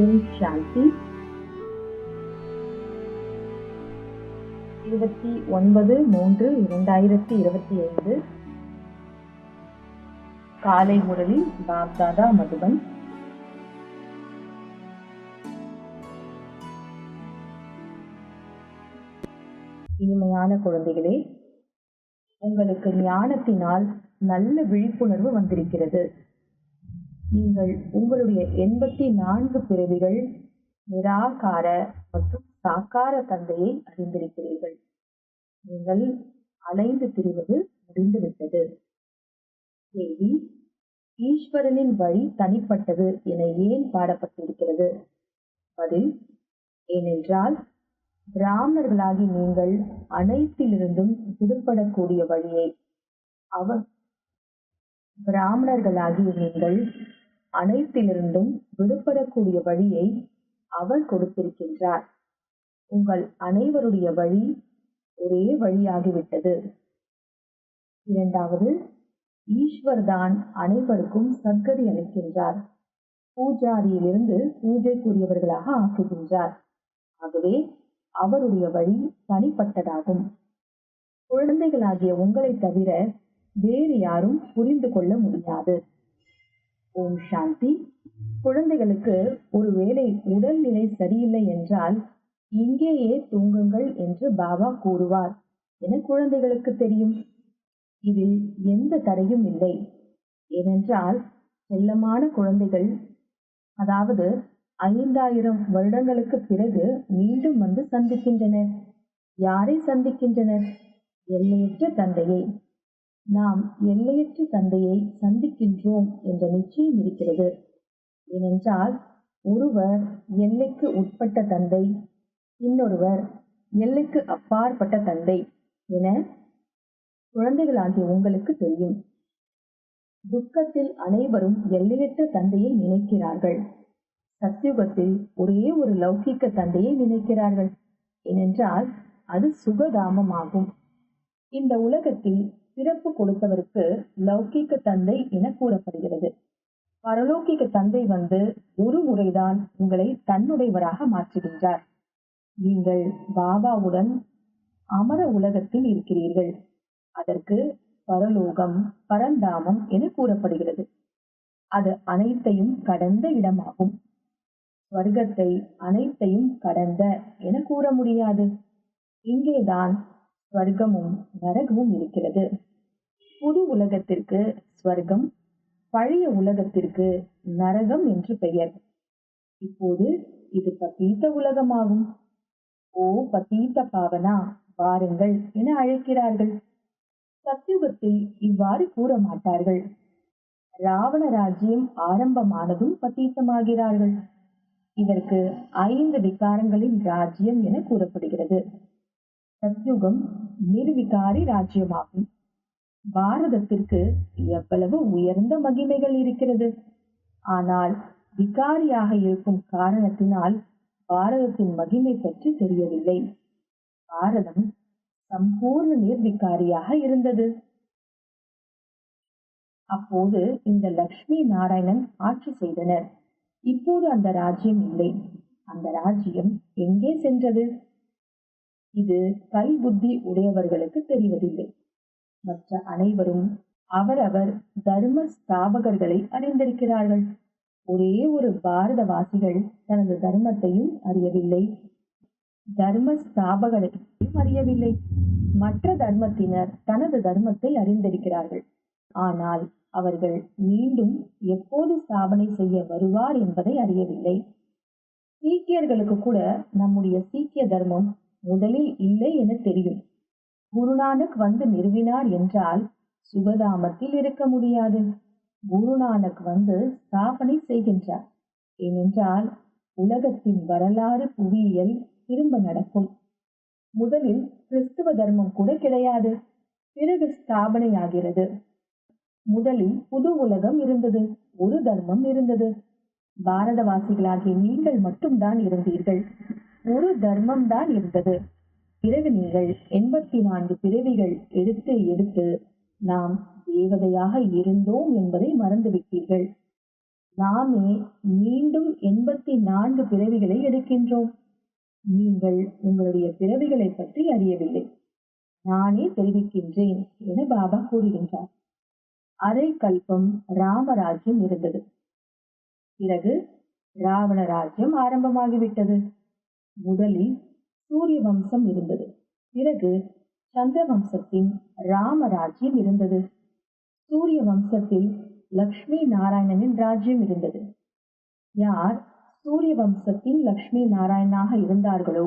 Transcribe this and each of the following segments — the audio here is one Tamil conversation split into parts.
ஓம் சாந்தி. இருபத்தி ஒன்பது மூன்று இரண்டாயிரத்தி இருபத்தி ஐந்து. காலை முரளி பாப்தாதா மதுபன். இனிமையான குழந்தைகளே உங்களுக்கு ஞானத்தினால் நல்ல விழிப்புணர்வு வந்திருக்கிறது. நீங்கள் உங்களுடைய எண்பத்தி நான்கு பிறவிகள் நிராகார மற்றும் சாக்கார தந்தையை அறிந்திருக்கிறீர்கள். நீங்கள் அலைந்து திரிவது முடிந்துவிட்டது. கேள்வி ஈஸ்வரனின் வழி தனிப்பட்டது என ஏன் பாடப்பட்டிருக்கிறது? பதில் ஏனென்றால் பிராமணர்களாகி நீங்கள் அனைத்திலிருந்தும் விடுபடக்கூடிய வழியை அவர் பிராமணர்களாகிய நீங்கள் அனைத்திலிருந்தும் விடுபடக்கூடிய வழியை அவர் கொடுத்திருக்கின்றார். உங்கள் அனைவருடைய வழி ஒரே வழியாகிவிட்டது. இரண்டாவது ஈஸ்வர் தான் அனைவருக்கும் சத்கதி அளிக்கின்றார். பூஜாரியிலிருந்து பூஜைக்குரியவர்களாக ஆக்குகின்றார். ஆகவே அவருடைய வழி தனிப்பட்டதாகும். குழந்தைகளாகிய உங்களை தவிர வேறு யாரும் புரிந்து கொள்ள முடியாது. ஓம் சாந்தி. குழந்தைகளுக்கு ஒருவேளை உடல்நிலை சரியில்லை என்றால் இங்கேயே தூங்குங்கள் என்று பாபா கூறுவார். என குழந்தைகளுக்கு தெரியும். இதில் எந்த தடையும் இல்லை. ஏனென்றால் செல்லமான குழந்தைகள் அதாவது ஐந்தாயிரம் வருடங்களுக்கு பிறகு மீண்டும் வந்து சந்திக்கின்றனர். யாரை சந்திக்கின்றனர்? எல்லையற்ற தந்தையை. நாம் எல்லையற்ற தந்தையை சந்திக்கின்றோம் என்ற நிச்சயம் இருக்கிறது. ஏனென்றால் ஒருவர் எல்லைக்கு உட்பட்ட தந்தை இன்னொருவர் எல்லைக்கு அப்பாற்பட்ட தந்தை என குழந்தைகளாகிய உங்களுக்கு தெரியும். துக்கத்தில் அனைவரும் எல்லையற்ற தந்தையை நினைக்கிறார்கள். சத்தியுகத்தில் ஒரே ஒரு லௌகிக்க தந்தையை நினைக்கிறார்கள். ஏனென்றால் அது சுகதாமமாகும் இந்த உலகத்தில் பிறப்பு கொடுத்தவருக்கு லௌகீக தந்தை என கூறப்படுகிறது. பரலோகிக தந்தை வந்து ஒரு முறைதான் உங்களை தன்னுடையவராக மாற்றுகின்றார். நீங்கள் பாபாவுடன் அமர உலகத்தில் இருக்கிறீர்கள். அதற்கு பரலோகம் பரந்தாமம் என கூறப்படுகிறது. அது அனைத்தையும் கடந்த இடமாகும். ஸ்வர்க்கத்தை அனைத்தையும் கடந்த என கூற முடியாது. இங்கேதான் ஸ்வர்க்கமும் நரகமும் இருக்கிறது. புது உலகத்திற்கு ஸ்வர்க்கம் பழைய உலகத்திற்கு நரகம் என்று பெயர். இப்போது இது பத்தீத்த உலகமாகும். ஓ பத்தீத்த பாவனா வாருங்கள் என அழைக்கிறார்கள். சத்தியுகத்தில் இவ்வாறு கூற மாட்டார்கள் ராவண ராஜ்யம் ஆரம்பமானதும் பத்தீத்தமாகிறார்கள். இதற்கு ஐந்து விகாரங்களின் ராஜ்யம் என கூறப்படுகிறது. சத்யுகம் நிர்விகாரி ராஜ்யமாகும். பாரதத்திற்கு எவ்வளவு உயர்ந்த மகிமைகள் இருக்கிறது. ஆனால் விகாரியாக இருக்கும் காரணத்தினால் பாரதத்தின் மகிமை பற்றி தெரியவில்லை. பாரதம் சம்பூர்ண நிர்விகாரியாக இருந்தது. அப்போது இந்த லக்ஷ்மி நாராயணன் ஆட்சி செய்தனர். இப்போது அந்த ராஜ்யம் இல்லை. அந்த ராஜ்யம் எங்கே சென்றது? இது கல் புத்தி உடையவர்களுக்கு தெரிவதில்லை. மற்ற அனைவரும் அவரவர் தர்ம ஸ்தாபகர்களை அறிந்திருக்கிறார்கள். ஒரே ஒரு பாரதவாசிகள் தனது தர்மத்தையும் அறியவில்லை. தர்ம ஸ்தாபகரையும் அறியவில்லை. மற்ற தர்மத்தினர் தனது தர்மத்தை அறிந்திருக்கிறார்கள். ஆனால் அவர்கள் மீண்டும் எப்போது ஸ்தாபனை செய்ய வருவார் என்பதை அறியவில்லை. சீக்கியர்களுக்கு கூட நம்முடைய சீக்கிய தர்மம் முதலில் இல்லை என தெரியும். குருநானக் வந்து நிறுவினார் என்றால் சுகதாமத்தில் இருக்க முடியாது. குருநானக் வந்து ஸ்தாபனை செய்கின்றார். ஏனென்றால் உலகத்தின் வரலாறு புவியியல் திரும்ப நடக்கும். முதலில் கிறிஸ்துவ தர்மம் கூட கிடையாது. பிறகு ஸ்தாபனையாகிறது. முதலில் புது உலகம் இருந்தது. ஒரு தர்மம் இருந்தது. பாரதவாசிகளாகிய நீங்கள் மட்டும்தான் இருந்தீர்கள். ஒரு தர்மம் தான் இருந்தது. பிறகு நீங்கள் எண்பத்தி நான்கு பிறவிகள் எடுத்து எடுத்து நாம் தேவதையாக இருந்தோம் என்பதை மறந்துவிட்டீர்கள். நாமே மீண்டும் எண்பத்தி நான்கு பிறவிகளை எடுக்கின்றோம். நீங்கள் உங்களுடைய பிறவிகளை பற்றி அறியவில்லை. நானே தெரிவிக்கின்றேன் என பாபா கூறுகின்றார். அரை கல்பம் ராமராஜ்யம் இருந்தது. பிறகு ராவண ராஜ்யம் ஆரம்பமாகிவிட்டது. முதலில் சூரிய வம்சம் இருந்தது. பிறகு சந்திர வம்சத்தின் ராமராஜ்யம் இருந்தது. சூரிய வம்சத்தில் லக்ஷ்மி நாராயணனின் ராஜ்யம் இருந்தது. யார் சூரிய வம்சத்தின் லக்ஷ்மி நாராயணாக இருந்தார்களோ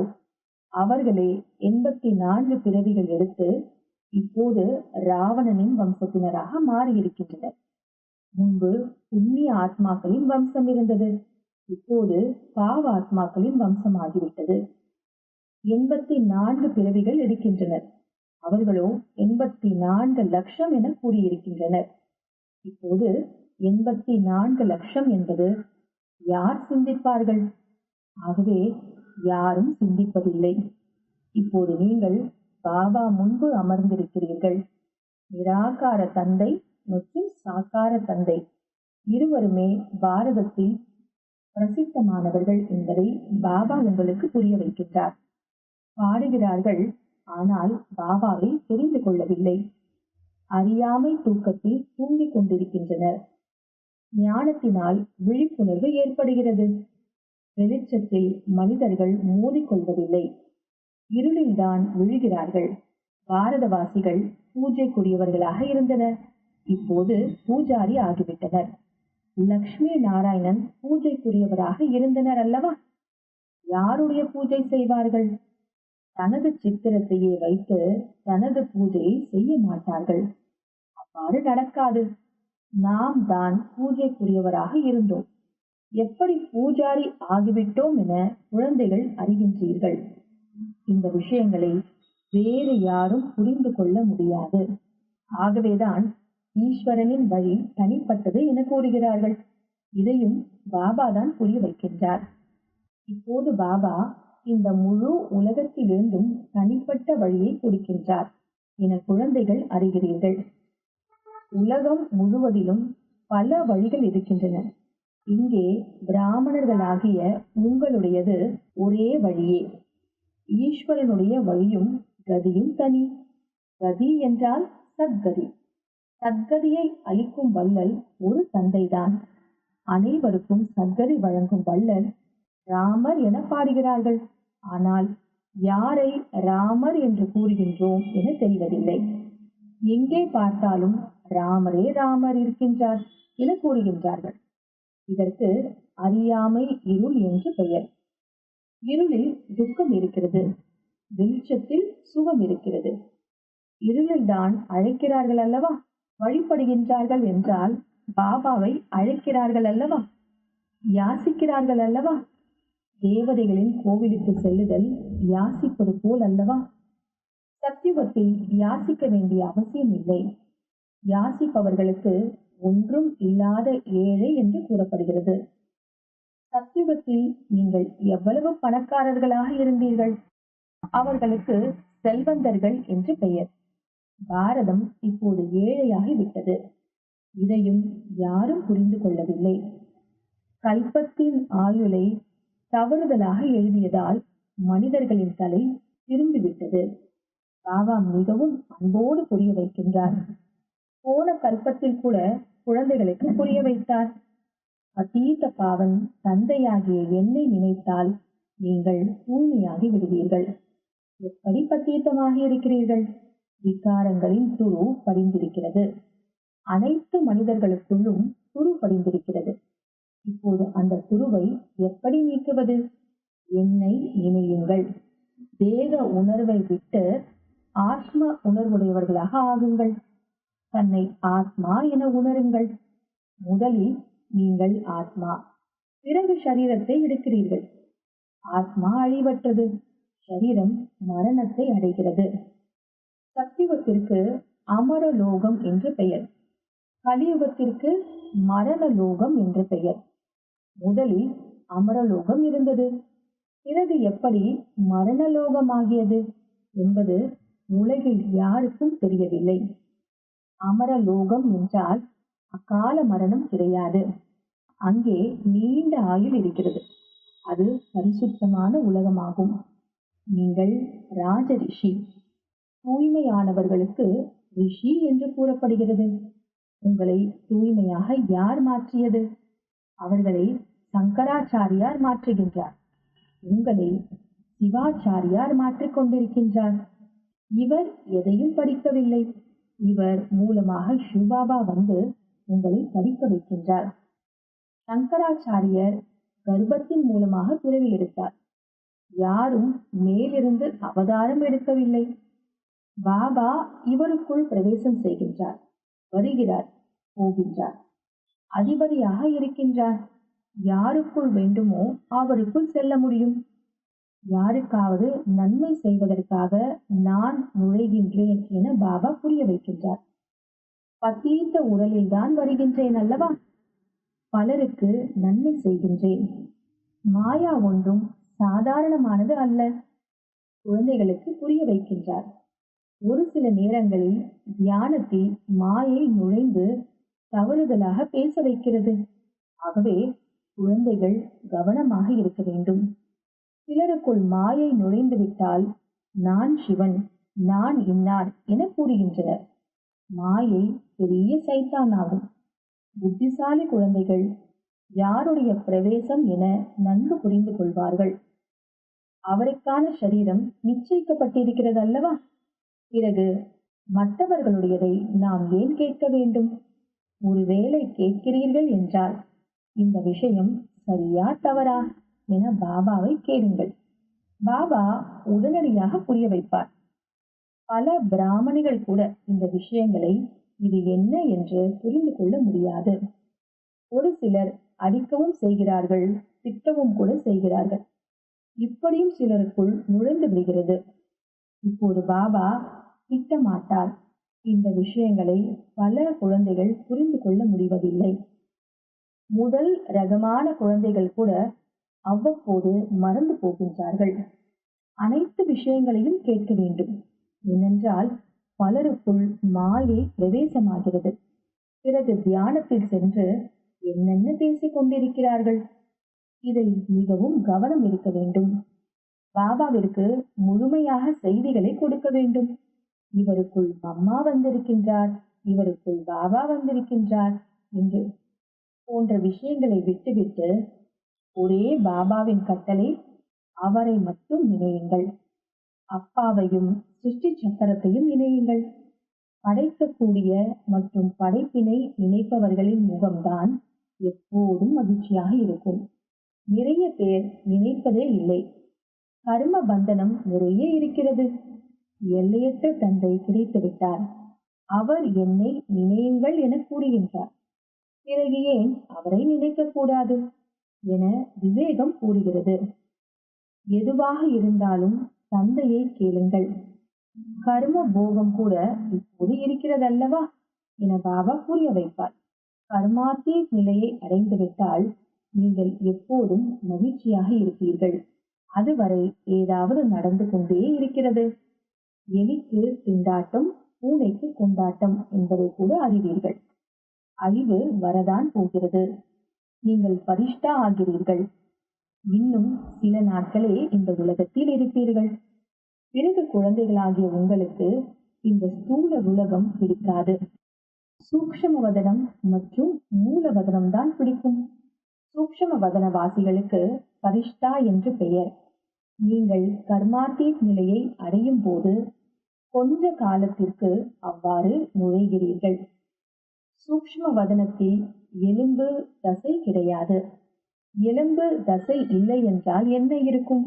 அவர்களே எண்பத்தி நான்கு பிறவிகள் எடுத்து இப்போது ராவணனின் வம்சத்தினராக மாறியிருக்கின்றனர். முன்பு புண்ணிய ஆத்மாக்களின் வம்சம் இருந்தது. இப்போது பாவ ஆத்மாக்களின் வம்சமாகிவிட்டது. எண்பத்தி நான்கு பிறவிகள் எடுக்கின்றனர். அவர்களோ எண்பத்தி நான்கு லட்சம் என கூறியிருக்கின்றனர். இப்போது எண்பத்தி நான்கு லட்சம் என்பது யார் சிந்திப்பார்கள்? ஆகவே யாரும் சிந்திப்பதில்லை. இப்போது நீங்கள் பாபா முன்பு அமர்ந்திருக்கிறீர்கள். நிராகார தந்தை மற்றும் சாக்கார தந்தை இருவருமே பாரதத்தில் பிரசித்தமானவர்கள் என்பதை பாபா உங்களுக்கு புரிய வைக்கின்றார். பாடுகிறார்கள். ஆனால் பாபாவை தெரிந்து கொள்ளவில்லை. அறியாமை தூக்கத்தில் தூங்கிக் கொண்டிருக்கின்றனர். ஞானத்தினால் விழிப்புணர்வு ஏற்படுகிறது. வெளிச்சத்தில் மனிதர்கள் மோதிக்கொள்வதில்லை. இருளில்தான் விழுகிறார்கள். பாரதவாசிகள் பூஜைக்குரியவர்களாக இருந்தனர். இப்போது பூஜாரி ஆகிவிட்டனர். லக்ஷ்மி நாராயணன் பூஜைக்குரியவராக இருந்தனர் அல்லவா? யாருடைய பூஜை செய்வார்கள்? தனது சித்திரத்தையே வைத்து தனது பூஜையை செய்ய மாட்டார்கள். அவ்வாறு நடக்காது. நாம் தான் பூஜைக்குரியவராக இருந்தோம். எப்படி பூஜாரி ஆகிவிட்டோம் என குழந்தைகள் அறிகின்றீர்கள். இந்த விஷயங்களை வேறு யாரும் புரிந்து கொள்ள முடியாது. ஆகவேதான் ஈஸ்வரனின் வழி தனிப்பட்டது என கூறுகிறார்கள். இதையும் பாபா தான் புரிய வைக்கின்றார். இப்போது பாபா இந்த முழு உலகத்திலிருந்தும் தனிப்பட்ட வழியை கொடுக்கின்றார் என குழந்தைகள் அறிகிறீர்கள். உலகம் முழுவதிலும் பல வழிகள் இருக்கின்றன. இங்கே பிராமணர்களாகிய உங்களுடையது ஒரே வழியே. ஈஸ்வரனுடைய வழியும் கதியும் தனி. கதி என்றால் சத்கதி. சத்கதியை அளிக்கும் வள்ளல் ஒரு தந்தைதான். அனைவருக்கும் சத்கதி வழங்கும் வள்ளல் ராமர் என பாடுகிறார்கள். ஆனால் யாரை ராமர் என்று கூறுகின்றோம் என தெரிவதில்லை. எங்கே பார்த்தாலும் ராமரே ராமர் இருக்கின்றார் என கூறுகின்றார்கள். இதற்கு அறியாமை இருள் என்று பெயர். இருளில் துக்கம் இருக்கிறது வெளிச்சத்தில் சுகம் இருக்கிறது. இருளில் தான் அழைக்கிறார்கள் அல்லவா? வழிபடுகின்றார்கள் என்றால் பாபாவை அழைக்கிறார்கள் அல்லவா? யாசிக்கிறார்கள் அல்லவா? தேவதைகளின் கோவிலுக்கு செல்லுதல் யாசிப்பது போல் அல்லவா? சத்தியுகத்தில் யாசிக்க வேண்டிய அவசியம் இல்லை. யாசிப்பவர்களுக்கு ஒன்றும் இல்லாத ஏழை என்று கூறப்படுகிறது. சத்தியுகத்தில் நீங்கள் எவ்வளவு பணக்காரர்களாக இருந்தீர்கள்? அவர்களுக்கு செல்வந்தர்கள் என்று பெயர். பாரதம் இப்போது ஏழையாகிவிட்டது. இதையும் யாரும் புரிந்து கொள்ளவில்லை. கல்பத்தின் ஆயுளை தவறுதலாக எழுதியதால் மனிதர்களின் தலை திரும்பிவிட்டது. பாபா மிகவும் அன்போடு புரிய வைக்கின்றார். போன கல்பத்தில் கூட குழந்தைகளுக்கு புரிய வைத்தார். அதீத பாவன் தந்தையாகிய என்னை நினைத்தால் நீங்கள் தூய்மையாகி விடுவீர்கள். எப்படி பத்தீத்தமாகி இருக்கிறீர்கள்? விகாரங்களின் துரு படிந்திருக்கிறது. அனைத்து மனிதர்களுக்குள்ளும் துரு படிந்திருக்கிறது. இப்போது அந்த துருவை எப்படி நீக்குவது? என்னை நினையுங்கள் தேக உணர்வை விட்டு ஆத்ம உணர்வுடையவர்களாக ஆகுங்கள். தன்னை ஆத்மா என உணருங்கள். முதலில் நீங்கள் ஆத்மா பிறகு சரீரத்தை எடுக்கிறீர்கள். ஆத்மா அழிவற்றது சரீரம் மரணத்தை அடைகிறது. சத்திவத்திற்கு அமரலோகம் என்று பெயர். கலியுகத்திற்கு மரண லோகம் என்று பெயர். முதலில் அமரலோகம் இருந்தது. பிறகு எப்படி மரணலோகமாகியது என்பது உலகில் யாருக்கும் தெரியவில்லை. அமரலோகம் என்றால் அகால மரணம் கிடையாது. அங்கே நீண்ட ஆயுள் இருக்கிறது. அது பரிசுத்தமான உலகமாகும். நீங்கள் ராஜ ரிஷி தூய்மையானவர்களுக்கு ரிஷி என்று கூறப்படுகிறது. உங்களை தூய்மையாக யார் மாற்றியது? அவர்களை சங்கராச்சாரியார் மாற்றுகின்றார். உங்களை சிவாச்சாரியார் மாற்றிக் கொண்டிருக்கின்றார். இவர் எதையும் படிக்கவில்லை. இவர் மூலமாக சிவபாபா வந்து உங்களை படிக்க வைக்கின்றார். சங்கராச்சாரியர் கர்ப்பத்தின் மூலமாக பிறவி எடுத்தார். யாரும் மேலிருந்து அவதாரம் எடுக்கவில்லை. பாபா இவருக்குள் பிரவேசம் செய்கின்றார் வருகிறார் போகின்றார். அதிபதியாக இருக்கின்றார். யாருக்குள் வேண்டுமோ அவருக்குள் செல்ல முடியும். யாருக்காவது நன்மை செய்வதற்காக நான் நுழைகின்றேன் என பாபா புரிய வைக்கின்றார். பத்தீத்த உடலில் தான் வருகின்றேன் அல்லவா? பலருக்கு நன்மை செய்கின்றேன். மாயா ஒன்றும் சாதாரணமானது அல்ல. குழந்தைகளுக்கு புரிய வைக்கின்றார். ஒரு சில நேரங்களில் தியானத்தில் மாயை நுழைந்து தவறுதலாக பேச வைக்கிறது. ஆகவே குழந்தைகள் கவனமாக இருக்க வேண்டும். சிலருக்குள் மாயை நுழைந்துவிட்டால் நான் சிவன் நான் இன்னார் என கூறுகின்றனர். மாயை பெரிய சைத்தான் ஆகும் புத்திசாலி குழந்தைகள் யாருடைய பிரவேசம் என நன்கு புரிந்து கொள்வார்கள். அவருக்கான சரீரம் நிச்சயிக்கப்பட்டிருக்கிறது அல்லவா பிறகு மற்றவர்களுடையதை நாம் ஏன் கேட்க வேண்டும்? ஒருவேளை கேட்கிறீர்கள் என்றால் இந்த விஷயம் சரியா தவறா? என பாபாவை கேளுங்கள். பாபா உடனடியாக புரிய வைப்பார். பல பிராமணிகள் கூட இந்த விஷயங்களை இது என்ன என்று புரிந்து கொள்ள முடியாது. ஒரு சிலர் அடிக்கவும் செய்கிறார்கள் திட்டவும் கூட செய்கிறார்கள். இப்படியும் சிலருக்குள் நுழைந்து விடுகிறது. இப்போது பாபா திட்டமாட்டார். இந்த விஷயங்களை பல குழந்தைகள் புரிந்து கொள்ள முடிவதில்லை. முதல் ரகமான குழந்தைகள் கூட அவ்வப்போது மறந்து போகின்றார்கள். அனைத்து விஷயங்களையும் கேட்க வேண்டும். ஏனென்றால் பலருக்குள் மாயை பிரவேசமாகிறது. பிறகு தியானத்தில் சென்று என்னென்ன பேசிக் கொண்டிருக்கிறார்கள்? இதில் மிகவும் கவனம் இருக்க வேண்டும். பாபாவிற்கு முழுமையாக செய்திகளை கொடுக்க வேண்டும். இவருக்குள் அம்மா வந்திருக்கின்றார் இவருக்குள் பாபா வந்திருக்கின்றார் என்று போன்ற விஷயங்களை விட்டுவிட்டு ஒரே பாபாவின் கட்டளை அவரை மட்டும் இணையுங்கள். அப்பாவையும் சிருஷ்டி சக்கரத்தையும் இணையுங்கள். படைக்கக்கூடிய மற்றும் படைப்பினை நினைப்பவர்களின் முகம்தான் எப்போதும் மகிழ்ச்சியாக இருக்கும். நிறைய பேர் நினைப்பதே இல்லை. கர்ம பந்தனம் நிறைய இருக்கிறது. எல்லையற்ற தந்தை கிடைத்துவிட்டார். அவர் என்னை நினையுங்கள் என கூறுகின்றார். பிறகு ஏன் அவரை நினைக்க கூடாது என விவேகம் கூறுகிறது. எதுவாக இருந்தாலும் தந்தையை கேளுங்கள். கர்ம போகம் கூட இப்போது இருக்கிறதல்லவா? என பாபா புரிய வைப்பார். கர்மாத்தி நிலையை அடைந்துவிட்டால் நீங்கள் எப்போதும் மகிழ்ச்சியாக இருப்பீர்கள். அதுவரை ஏதாவது நடந்து கொண்டே இருக்கிறது. எலிக்கு திண்டாட்டம் பூனைக்கு கொண்டாட்டம் என்பதை கூட அறிவீர்கள். அழிவு வரதான் போகிறது. நீங்கள் பரிஷ்டா ஆகிறீர்கள். இன்னும் சில நாட்களே இந்த உலகத்தில் இருப்பீர்கள். பிறகு குழந்தைகளாகிய உங்களுக்கு இந்த ஸ்தூல உலகம் பிடிக்காது. சூக்ஷம வதனம் மற்றும் மூல வதனம் தான் பிடிக்கும். சூக்ஷம வதன வாசிகளுக்கு பரிஷ்டா என்று பெயர். நீங்கள் கர்மாத்தீத் நிலையை அடையும் போது கொஞ்ச காலத்திற்கு அவ்வாறு நுழைகிறீர்கள். சூக்ஷ்ம வதனத்தில் எலும்பு தசை கிடையாது. எலும்பு தசை இல்லை என்றால் என்ன இருக்கும்?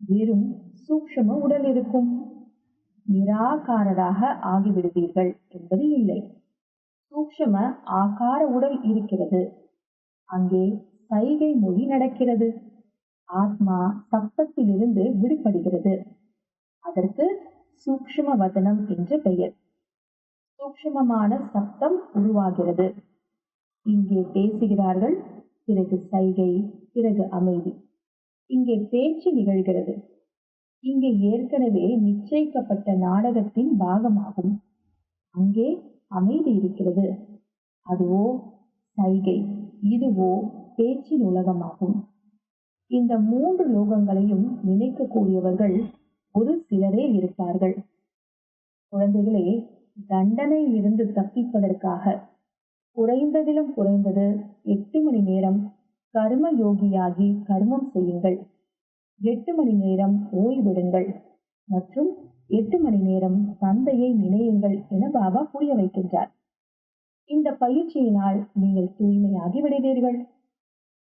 வெறும் சூக்ஷ்ம உடல் இருக்கும். நிராகாரராக ஆகிவிடுவீர்கள் என்பது இல்லை. சூக்ஷ்ம ஆகார உடல் இருக்கிறது. அங்கே சைகை மொழி நடக்கிறது. ஆத்மா சப்தத்திலிருந்து விடுபடுகிறது. அதற்கு சூக்ஷ்ம வதனம் என்று பெயர். சூக்ஷ்மமான சப்தம் உருவாகிறது. இங்கே பேசுகிறார்கள் பிறகு சைகை பிறகு அமைதி. இங்கே பேச்சு நிகழ்கிறது. இங்கே ஏற்கனவே நிச்சயிக்கப்பட்ட நாடகத்தின் பாகமாகும். அங்கே அமைதி இருக்கிறது. அதுவோ சைகை இதுவோ பேச்சின் உலகமாகும். இந்த மூன்று லோகங்களையும் நினைக்கக்கூடியவர்கள் ஒரு சிலரே இருப்பார்கள். குழந்தைகளே தண்டனையிலிருந்து தப்பிப்பதற்காக குறைந்ததிலும் குறைந்தது எட்டு மணி நேரம் கர்ம யோகியாகி கர்மம் செய்யுங்கள். எட்டு மணி நேரம் ஓய்வெடுங்கள் மற்றும் எட்டு மணி நேரம் தந்தையை நினையுங்கள் என பாபா புரிய வைக்கின்றார். இந்த பயிற்சியினால் நீங்கள் தூய்மையாகி விடுவீர்கள்.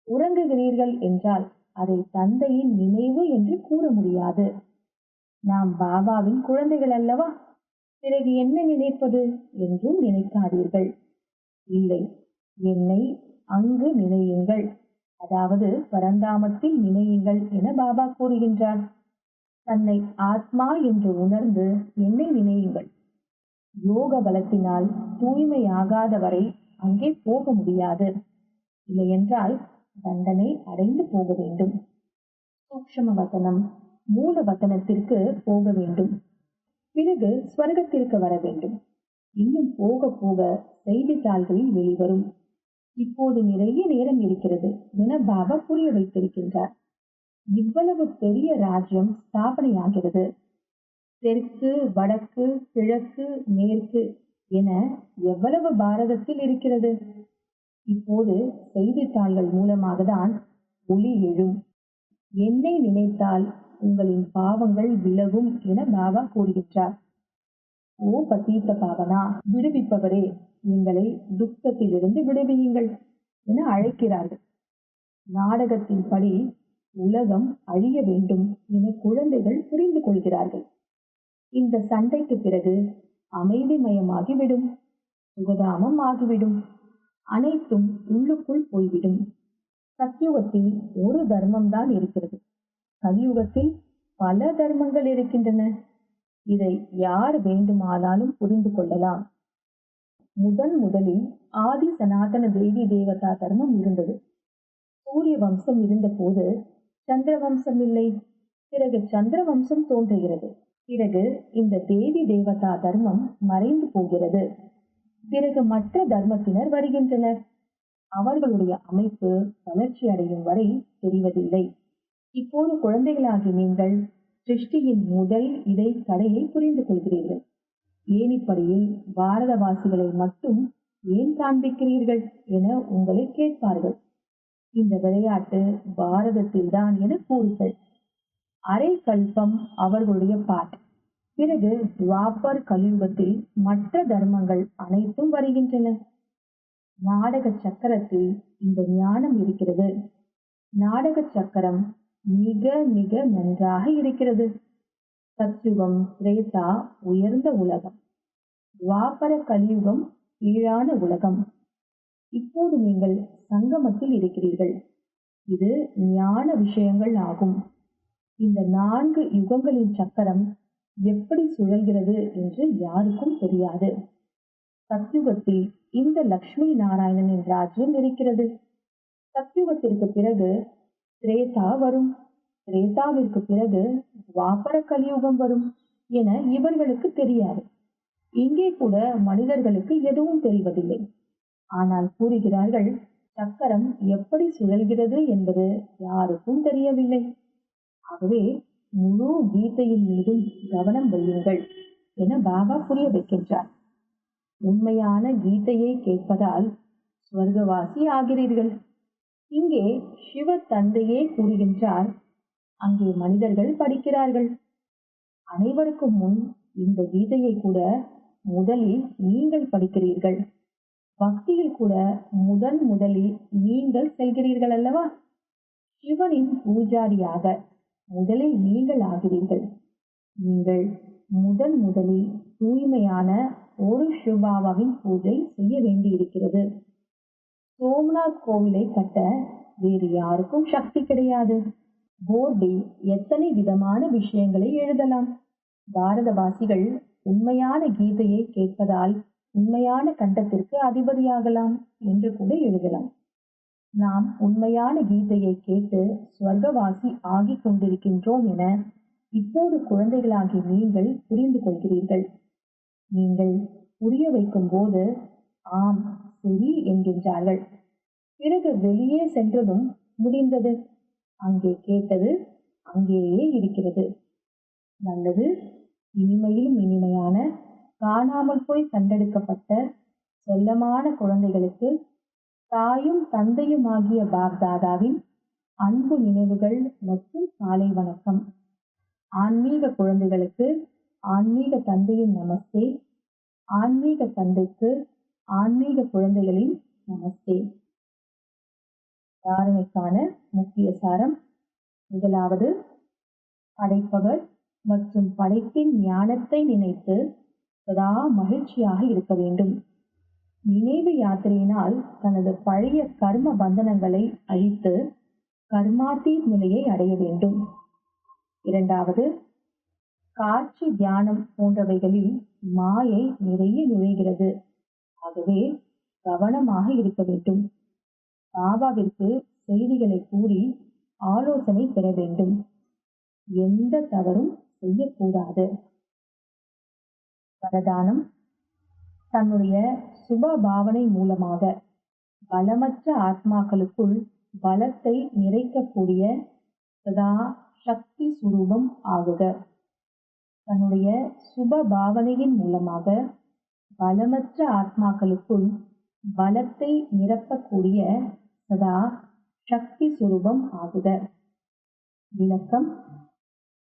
உறங்குகிறீர்கள் என்றால் அதை தந்தையின் நினைவு என்று கூற முடியாது. நாம் பாபாவின் குழந்தைகள் அல்லவா? பிறகு என்ன நினைப்பது என்றும் நினைக்காதீர்கள். இல்லை என்னை அங்கு நினையுங்கள். அதாவது பரந்தாமத்தில் நினையுங்கள் என பாபா கூறுகின்றார். தன்னை ஆத்மா என்று உணர்ந்து என்னை நினையுங்கள். யோக பலத்தினால் தூய்மையாகாத வரை அங்கே போக முடியாது. இல்லையென்றால் தண்டனை அடைந்து போக வேண்டும். சூக்ஷம வசனம் மூல வசனத்திற்கு போக வேண்டும். பிறகு ஸ்வர்கத்திற்கு வர வேண்டும். இன்னும் போக போக செய்தித்தாள்களில் வெளிவரும். இப்போது நிறைய நேரம் இருக்கிறது என பாபா புரிய வைத்திருக்கின்றார். இவ்வளவு பெரிய ராஜ்யம் ஸ்தாபனையாகிறது. தெற்கு வடக்கு கிழக்கு மேற்கு என எவ்வளவு பாரதத்தில் இருக்கிறது? இப்போது செய்தித்தாள்கள் மூலமாக தான் ஒளி எழும். என்னை நினைத்தால் உங்களின் பாவங்கள் விலகும் என பாபா கூறுகின்றார். ஓ பதீத்த பாவனா விடுவிப்பவரே எங்களை துக்கத்திலிருந்து விடுவியுங்கள் என அழைக்கிறார்கள். நாடகத்தின்படி உலகம் அழிய வேண்டும் என குழந்தைகள் புரிந்து கொள்கிறார்கள். இந்த சண்டைக்கு பிறகு அமைதிமயமாகிவிடும் சுகதாமம் ஆகிவிடும். அனைத்தும் உள்ளுக்குள் போய்விடும். சத்யுகத்தில் ஒரு தர்மம் தான் இருக்கிறது. கலியுகத்தில் பல தர்மங்கள் இருக்கின்றன. இதை யார் வேண்டுமானாலும் புரிந்து கொள்ளலாம். முதன் முதலில் ஆதி சனாதன தேவி தேவதா தர்மம் இருந்தது. சூரிய வம்சம் இருந்தபோது சந்திர வம்சம் இல்லை. பிறகு சந்திர வம்சம் தோன்றுகிறது. பிறகு இந்த தேவி தேவதா தர்மம் மறைந்து போகிறது. பிறகு மற்ற தர்மத்தினர் வருகின்றனர். அவர்களுடைய அமைப்பு வளர்ச்சி அடையும் வரை தெரிவதில்லை. இப்போது குழந்தைகளாகி நீங்கள் சிருஷ்டியின் முதல் இடை கடையை புரிந்து கொள்கிறீர்கள். ஏனிப்படியில் பாரதவாசிகளை மட்டும் ஏன் காண்பிக்கிறீர்கள் என உங்களை கேட்பார்கள். இந்த விளையாட்டு பாரதத்தில் தான் என கூறுங்கள். அரை கல்பம் அவர்களுடைய பாட் பிறகு துவாபர் கலியுகத்தில் மற்ற தர்மங்கள் அனைத்தும் வருகின்றன. நாடக சக்கரத்தில் இந்த ஞானம் இருக்கிறது. நாடக சக்கரம் மிக மிக நன்றாக இருக்கிறது. சத்யுகம் திரேதா உயர்ந்த உலகம். துவாபர கலியுகம் கீழான உலகம். இப்போது நீங்கள் சங்கமத்தில் இருக்கிறீர்கள். இது ஞான விஷயங்கள் ஆகும். இந்த நான்கு யுகங்களின் சக்கரம் எப்படி சுழல்கிறது என்று யாருக்கும் தெரியாது. சத்யுகத்தில் இந்த லக்ஷ்மி நாராயணனின் ராஜ்யம் இருக்கிறது. சத்யுகத்திற்கு பிறகு திரேதா வரும். திரேதாவிற்கு பிறகு துவாபர கலியுகம் வரும் என இவர்களுக்கு தெரியாது. இங்கே கூட மனிதர்களுக்கு எதுவும் தெரிவதில்லை. ஆனால் கூறுகிறார்கள் சக்கரம் எப்படி சுழல்கிறது என்பது யாருக்கும் தெரியவில்லை. ஆகவே முழு கீதையின் மீதும் கவனம் வையுங்கள் என பாபா புரிய வைக்கின்றார். உண்மையான கீதையை கேட்பதால் ஸ்வர்கவாசி ஆகிறீர்கள். இங்கே சிவ தந்தையே கூறுகின்றார் அங்கே மனிதர்கள் படிக்கிறார்கள். அனைவருக்கும் முன் இந்த கீதையை கூட முதலில் நீங்கள் படிக்கிறீர்கள். பக்தியில் கூட முதன் முதலில் நீங்கள் செல்கிறீர்கள் அல்லவா? சிவனின் பூஜாரியாக முதலில் நீங்கள் ஆகிறீர்கள் நீங்கள் முதன் முதலில் தூய்மையான ஒரு சிவபாபாவின் பூஜை செய்ய வேண்டியிருக்கிறது. சோம்நாத் கோவிலை கட்ட வேறு யாருக்கும் சக்தி கிடையாது. போர்டில் எத்தனை விதமான விஷயங்களை எழுதலாம்? பாரதவாசிகள் உண்மையான கீதையை கேட்பதால் உண்மையான கண்டத்திற்கு அதிபதியாகலாம் என்று கூட எழுதலாம். நாம் உண்மையான கீதையை கேட்டு சுவர்க்கவாசி ஆகிக் கொண்டிருக்கின்றோம் என இப்போது குழந்தைகளாகி நீங்கள் புரிந்து கொள்கிறீர்கள். நீங்கள் புரிய வைக்கும் போது ஆம் சரி என்கின்றார்கள். பிறகு வெளியே சென்றதும் முடிந்தது. அங்கே கேட்டது அங்கேயே இருக்கிறது. நல்லது இனிமையிலும் இனிமையான காணாமல் போய் கண்டெடுக்கப்பட்ட செல்லமான குழந்தைகளுக்கு தாயும் தந்தையுமாகிய பாப்தாதாவின் அன்பு நினைவுகள் மற்றும் காலை வணக்கம். ஆன்மீக குழந்தைகளுக்கு ஆன்மீக தந்தையின் நமஸ்தே. ஆன்மீக தந்தைக்கு ஆன்மீக குழந்தைகளின் நமஸ்தே. தாரணைக்கான முக்கிய சாரம் முதலாவது படைப்பவர் மற்றும் படைப்பின் ஞானத்தை நினைத்து சதா மகிழ்ச்சியாக இருக்க வேண்டும். நினைவு யாத்திரையினால் தனது பழைய கர்ம பந்தனங்களை அழித்து கர்மாதி நிலையை அடைய வேண்டும். இரண்டாவது காட்சி தியானம் போன்றவைகளில் மாயை நிறைய நுழைகிறது. ஆகவே கவனமாக இருக்க வேண்டும். பாபாவிற்கு செய்திகளை கூறி ஆலோசனை பெற வேண்டும். எந்த தவறும் செய்யக்கூடாது. வரதானம் தன்னுடைய சுப பாவனை மூலமாக பலமற்ற ஆத்மாக்களுக்குள் பலத்தை நிறைக்கக்கூடிய சதா சக்தி சுரூபம் ஆகுக. தன்னுடைய சுப பாவனையின் மூலமாக பலமற்ற ஆத்மாக்களுக்குள் பலத்தை நிரப்பக்கூடிய சதா சக்தி சுரூபம் ஆகுக. விளக்கம்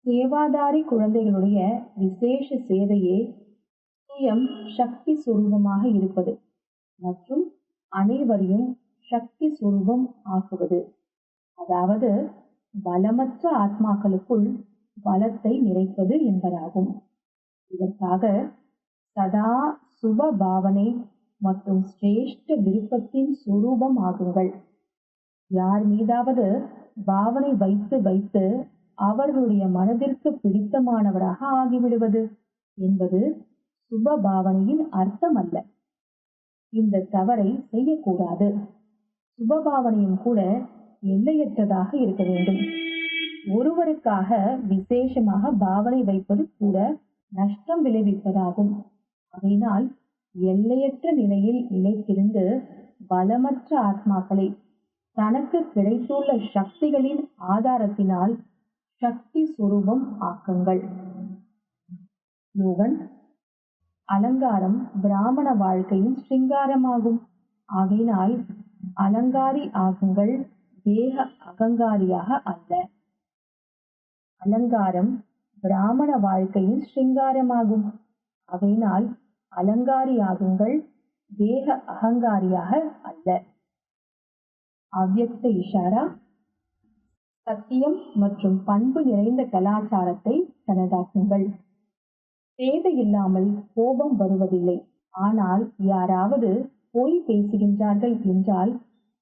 சேவாதாரி குழந்தைகளுடைய விசேஷ சேவையே சுயம் சக்தி சுரூபமாக இருப்பது மற்றும் அனைவரையும் சக்தி சுரூபம் ஆக்குவது. அதாவது பலமற்ற ஆத்மாக்களுக்குள் பலத்தை நிறைப்பது என்பதாகும். இதற்காக சதா சுப பாவனை மற்றும் சிரேஷ்ட விருப்பத்தின் சுரூபம் ஆகுங்கள். யார் மீதாவது பாவனை வைத்து வைத்து அவர்களுடைய மனதிற்கு பிடித்தமானவராக ஆகிவிடுவது என்பது சுப பாவனையின் அர்த்தம் அல்ல இந்த தவறை செய்யக்கூடாது. சுபபாவனையும் கூட எல்லையற்றதாக இருக்க வேண்டும். ஒருவருக்காக விசேஷமாக பாவனை வைப்பது கூட நஷ்டம் விளைவிப்பதாகும். அதனால் எல்லையற்ற நிலையில் நிலைத்திருந்து பலமற்ற ஆத்மாக்களை தனக்கு கிடைத்துள்ள சக்திகளின் ஆதாரத்தினால் சக்தி சுரூபம் ஆக்குங்கள். யோகன் அலங்காரம் பிராமண வாழ்க்கையின் ஸ்ருங்காரமாகும் ஆகையினால் அலங்காரி ஆகுங்கள் தேக அகங்காரியாக அல்ல. அலங்காரம் பிராமண வாழ்க்கையின் ஸ்ருங்காரமாகும் ஆகையினால் அலங்காரி ஆகுங்கள் தேக அகங்காரியாக அல்ல. அவ்வக்த இஷாரா சத்தியம் மற்றும் பண்பு நிறைந்த கலாச்சாரத்தை தனதாக்குங்கள். தேவையில்லாமல் கோபம் வருவதில்லை. ஆனால் யாராவது பொய் பேசுகின்றார்கள் என்றால்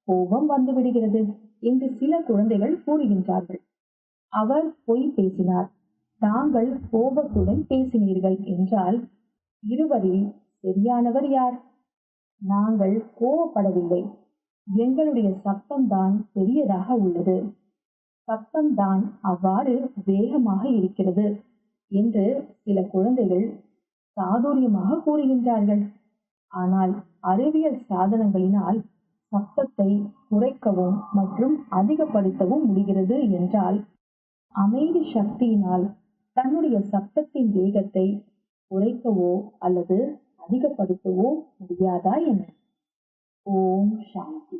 கோபம் வந்துவிடுகிறது என்று சில குழந்தைகள் கூறுகின்றார்கள். அவர் பொய் பேசினார். தாங்கள் கோபத்துடன் பேசினீர்கள் என்றால் இருவரில் சரியானவர் யார்? நாங்கள் கோபப்படவில்லை. எங்களுடைய சத்தம்தான் பெரியதாக உள்ளது. சத்தம்தான் அவ்வாறு வேகமாக இருக்கிறது. என்று சில குழந்தைகள் சாதுரியமாக கூறுகின்றார்கள். ஆனால் அறிவியல் சாதனங்களினால் சத்தத்தை குறைக்கவும் மற்றும் அதிகப்படுத்தவும் முடிகிறது என்றால் அமைதி சக்தியினால் தன்னுடைய சத்தத்தின் வேகத்தை குறைக்கவோ அல்லது அதிகப்படுத்தவோ முடியாதா என்ன? ஓம் சாந்தி.